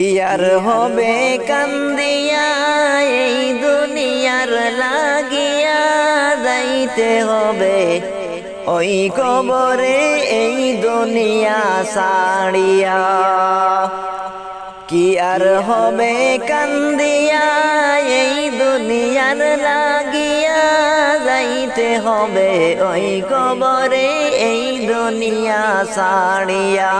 ইয়ার হবে কান্দিয়া এই দুনিয়ার লাগিয়া যাইতে হবে ওই কবরে এই দুনিয়া সাড়িয়া কি আর হবে কান্দিয়া এই দুনিয়ার লাগিয়া যাইতে হবে ওই কবরে এই দুনিয়া সাড়িয়া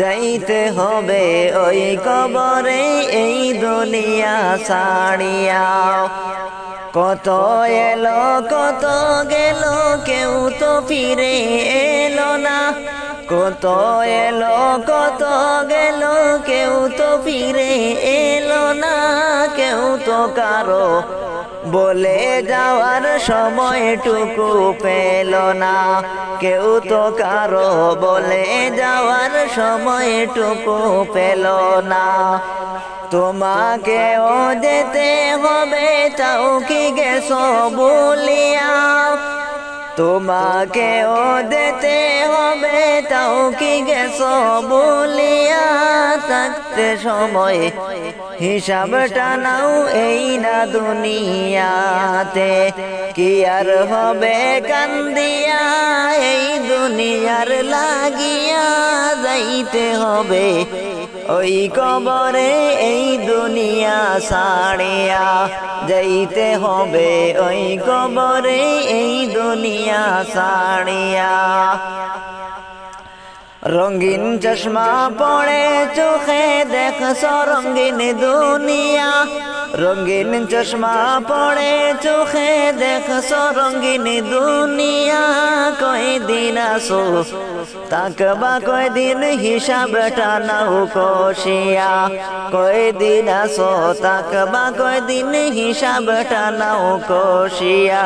যাইতে হবে ওই কবরে এই দুনিয়া সাড়িয়া কত এলো, কত গেল, কেউ তো ফিরে এলো না। কত এলো, কত গেল, কেউ তো ফিরে এলো না। কেউ তো কারও বলে যাওয়ার সময়টুকু পেল না। কেউ তো কারও বলে যাওয়ার সময়টুকু পেল না। তোমাকেও যেতে হবে, তাও কি গেছো বলিয়া? তোমাকেও যেতে হবে, তাও কি গেছো বলিয়া? থাকতে সময় হিসাবটা নাও এই না দুনিয়াতে। কি আর হবে কান্দিয়া? এই দুনিয়ার লাগিয়া যাইতে হবে। ওই কবরে এই দুনিয়া সাড়িয়া যাইতে হবে। ওই কবরে এই দুনিয়া সাড়িয়া রঙিন চশমা পড়ে চোখে দেখছ রঙিন দুনিয়া। রঙিন চশমা পড়ে চোখে দেখছ রঙিন দুনিয়া। কয়দিন আসো তাকবা কয়দিন হিসাবটা নাও কষিয়া। কয়দিন আসো তাকবা কয়দিন হিসাবটা নাও কষিয়া।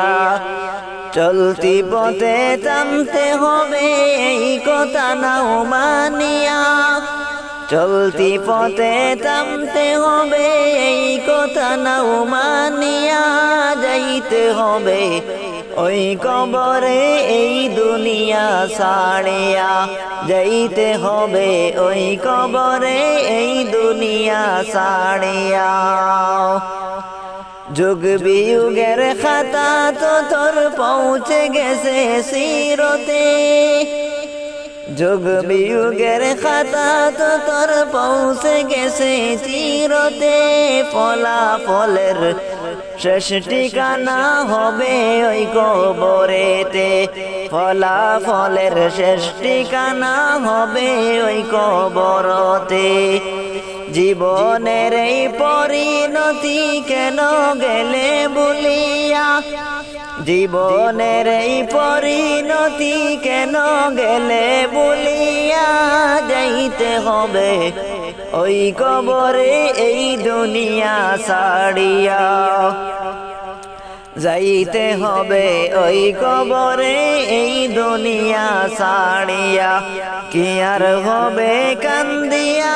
চলতি পথে টানতে হবে এই কথা নাও মানিয়া। চলতি পথে টানতে হবে এই কথা নাও মানিয়া। যাইতে হবে ওই কবরে এই দুনিয়া সাড়িয়া যাইতে হবে ওই কবরে এই দুনিয়া সাড়িয়া যুগ বিयुগের খাতা তো তোর পৌঁছে গেছে সিরতে। যুগ বিयुগের খাতা তো তোর পৌঁছে গেছে চিরতে। ফলাফলের শেষ ঠিকানা হবে ওই কবরেতে। ফলাফলের শেষ ঠিকানা হবে ওই কবরতে। জীবনের এই পরিণতি কেন গেলে বলিয়া? জীবনের এই পরিণতি কেন গেলে বলিয়া যাইতে হবে? ওই কবরে এই দুনিয়া সাড়িয়া যাইতে হবে ওই কবরে এই দুনিয়া সাড়িয়া কি আর হবে কান্দিয়া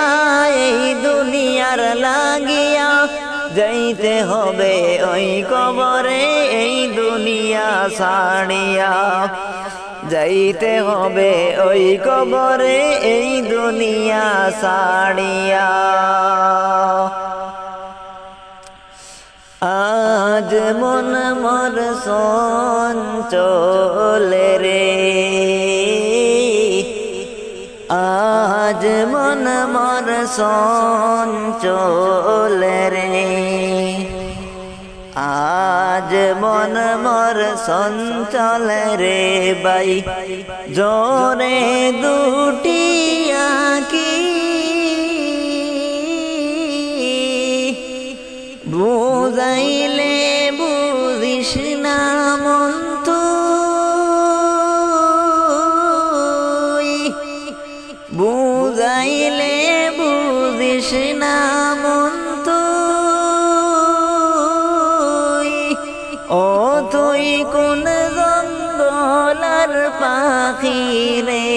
এই দুনিয়ার লাগিয়া। যাইতে হবে ওই কবরে এই দুনিয়া সাড়িয়া যাইতে হবে ওই কবরে এই দুনিয়া সাড়িয়া আজ মন মর সঞ্চলে রে। আজ মন মর সঞ্চলে রে। আজ মন মর সঞ্চল রে বাই জোরে দুটি ও তুই কোন জঙ্গলার পাখি রে?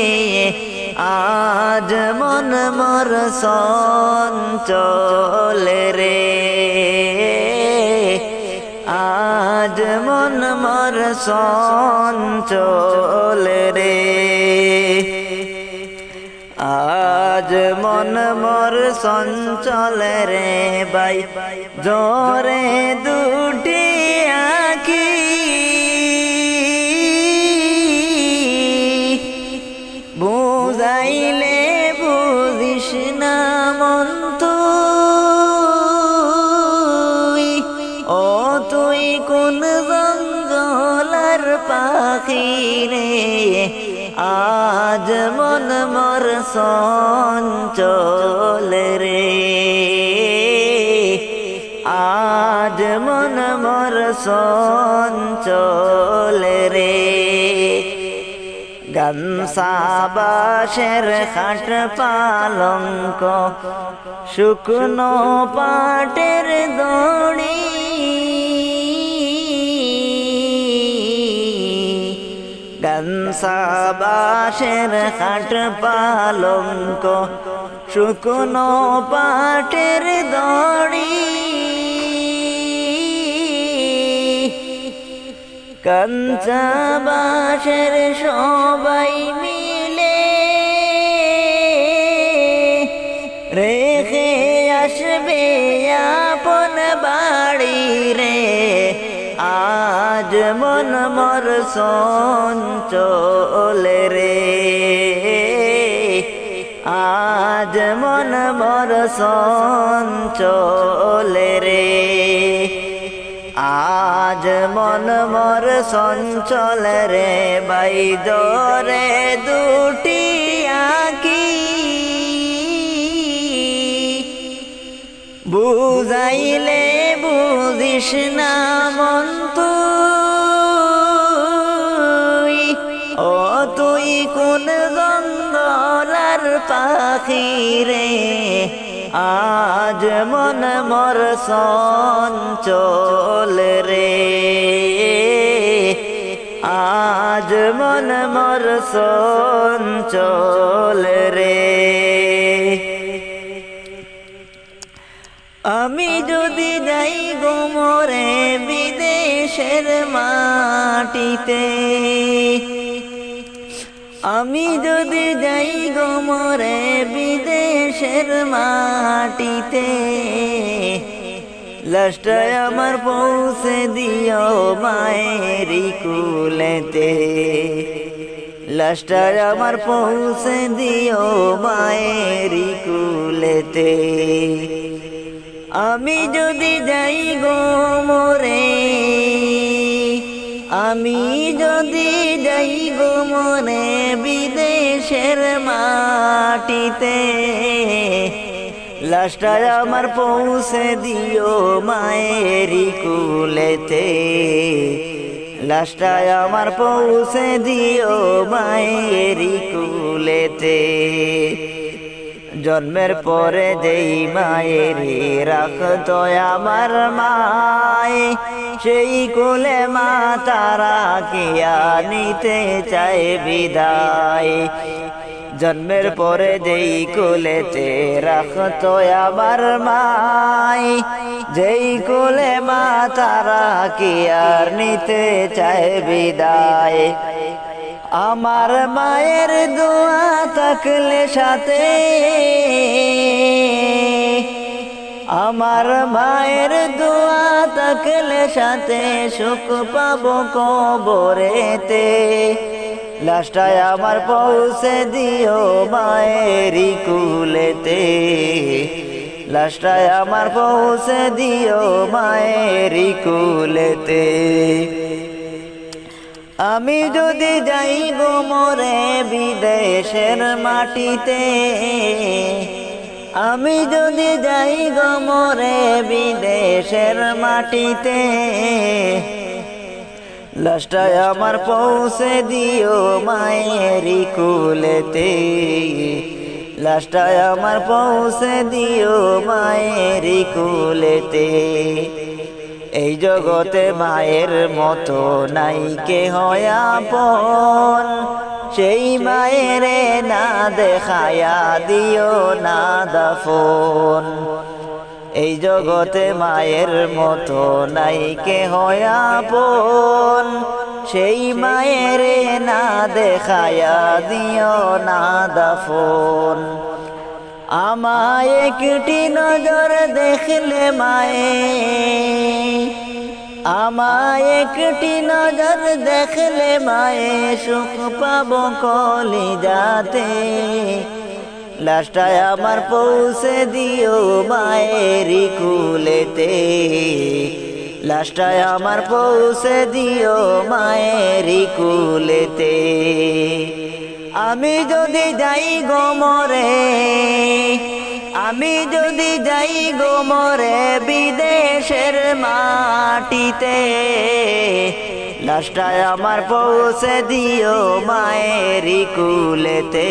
আজ মন মর সঞ্চল রে। আজ মন মর সঞ্চল রে। আজ মন মর সঞ্চল রে বাই, জোরে দুটি আঁকি। বুঝাইলে বুঝিস না মন তুই, ও তুই কোন জঙ্গলার পাখি রে। আজ মন মর সঞ্চল রে আজ মন মর সঞ্চল রে গনসাবাসের খাট পালঙ্ক, শুকনো পাটের দড়ি গনসাবাসের খাট পালঙ্ক শুকনো পাটের দড়ি। কনসাবাসের বাসের সবাই সঞ্চল রে। আজ মন মর সঞ্চল রে। আজ মন মর সঞ্চল রে। বাইদরে দুটি আঁকি। বুঝাইলে বুঝিস না মন পাখি রে আজ মন মর সঞ্চল রে। আজ মন মর সঞ্চল রে। আমি যদি যাই গোমরে বিদেশের মাটিতে আমি যদি যাই গোমরে বিদেশের মাটিতে লাস্টায় আমার পৌঁছে দিও মায়েরি কুলেতে। লাস্টায় আমার পৌঁছে দিও মায়েরি কুলেতে। আমি যদি যাই গো মোরে আমি যদি যাই গো মনে বিদেশের মাটিতে লাস্টায় আমার পৌঁছে দিও মায়েরি কুলেতে লাস্টায় আমার পৌঁছে দিও মায়েরি কুলেতে। জন্মের পরে যেই মায়ের রাখত আমার মায় সেই কোলে মা তারা কিয়া নিতে চায় বিদায়। জন্মের পরে যেই কোলেতে রাখত আমার মায় যেই কোলে মা তারা কি নিতে চায় বিদায়। আমার মায়ের দোয়া থাকলে সাথে। আমার মায়ের দোয়া থাকলে সাথে সুখ পাবো কবরেতে। লাস্টায় আমার পৌঁছে দিও মায়েরই কুলেতে। লাস্টায় আমার পৌঁছে দিও মায়েরই কুলেতে। আমি যদি যাই গো মরে বিদেশের মাটিতে, আমি যদি যাই গো মরে বিদেশের মাটিতে লাস্টায় আমার পৌঁছে দিও মায়েরি কুলেতে লাস্টায় আমার পৌঁছে দিও মায়েরি কুলেতে। এই জগতে মায়ের মতো নাই কে আপন। সেই মায়ের না দেখায়া দিও না দাফন। এই জগতে মায়ের মতো নাই কে আপন। সেই মায়ের না দেখায়া দিও না দাফন। আমায় একটি নজর দেখলে মায়ে। আমায় একটি নজর দেখলে মায়ে, সুখ পাব কলি যাতে লাস্টায় আমার পৌঁছে দিও মায়েরই কুলেতে লাস্টায় আমার পৌঁছে দিও মায়েরই কুলেতে আমি যদি যাই গোমরে আমি যদি যাই গোমরে বিদেশের মাটিতে লাস্টায় আমার পৌঁছে দিও মায়েরই কুলেতে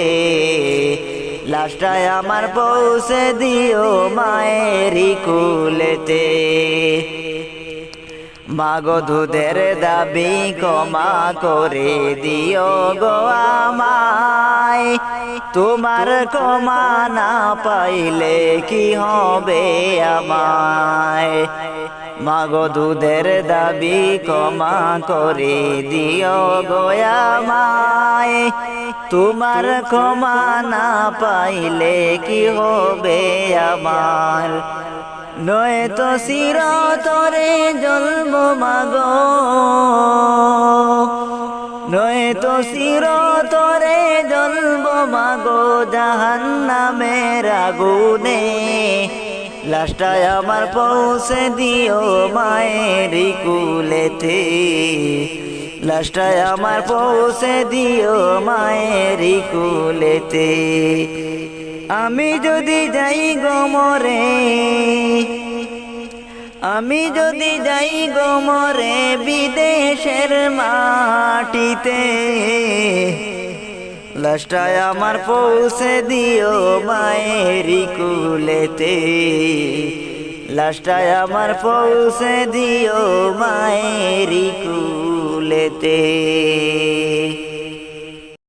লাস্টায় আমার পৌঁছে দিও মায়েরই কুলেতে। মাগো দুধের দাবি কমা করে দিও গো আমায়। তোমার ক্ষমা না পাইলে কি হবে আমায়? মাগো দুধের দাবি ক্ষমা করে দিও গো আমায়। তোমার ক্ষমা না পাইলে কি হবে আমার নয় তো চিরতরে জন্ম মাগ। নয় তো চিরতরে জন্ম মাগ জাহান নামের আগুনে লাস্টায় আমার পৌঁছে দিও মায়ের কুলেতে। লাস্টায় আমার পৌঁছে দিও মায়ের কুলেতে। আমি যদি যাই গোমরে আমি যদি যাই গোমরে বিদেশের মাটিতে লাস্টায় আমার পৌঁছে দিও মায়েরই কুলেতে লাস্টায় আমার পৌঁছে দিও মায়েরই কুলেতে।